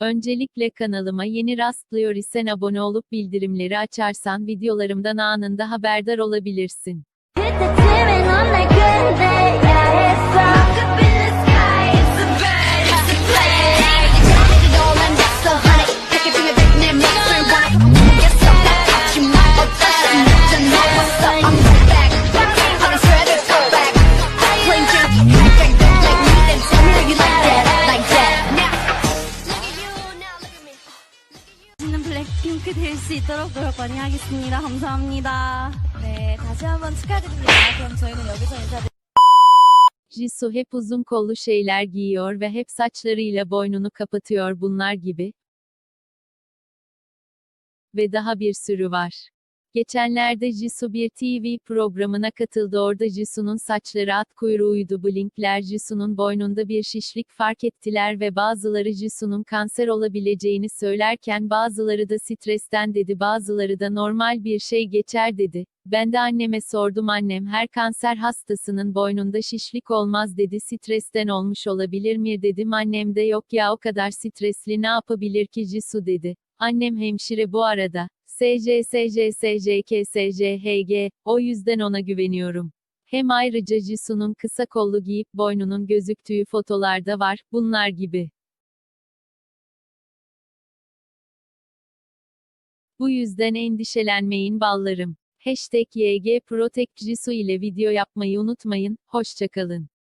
Öncelikle kanalıma yeni rastlıyor isen abone olup bildirimleri açarsan videolarımdan anında haberdar olabilirsin. 멋있는 블랙핑크 될 수 있도록 노력 많이 하겠습니다. 감사합니다. 네, 다시 한번 축하드립니다. 그럼 저희는 여기서 인사드릴게요. Jisoo hep uzun kollu şeyler giyiyor ve hep saçlarıyla boynunu kapatıyor bunlar gibi. Ve daha bir sürü var. Geçenlerde Jisoo bir TV programına katıldı orada Jisoo'nun saçları at kuyruğuydu bu linkler Jisoo'nun boynunda bir şişlik fark ettiler ve bazıları Jisoo'nun kanser olabileceğini söylerken bazıları da stresten dedi bazıları da normal bir şey geçer dedi. Ben de anneme sordum annem her kanser hastasının boynunda şişlik olmaz dedi stresten olmuş olabilir mi dedim annem de yok ya o kadar stresli ne yapabilir ki Jisoo dedi. Annem hemşire bu arada. SC, SCK, SCHG, o yüzden ona güveniyorum. Hem ayrıca Jisoo'nun kısa kollu giyip boynunun gözüktüğü fotolarda var, bunlar gibi. Bu yüzden endişelenmeyin ballarım. Hashtag YG Protect Jisoo ile video yapmayı unutmayın, hoşçakalın.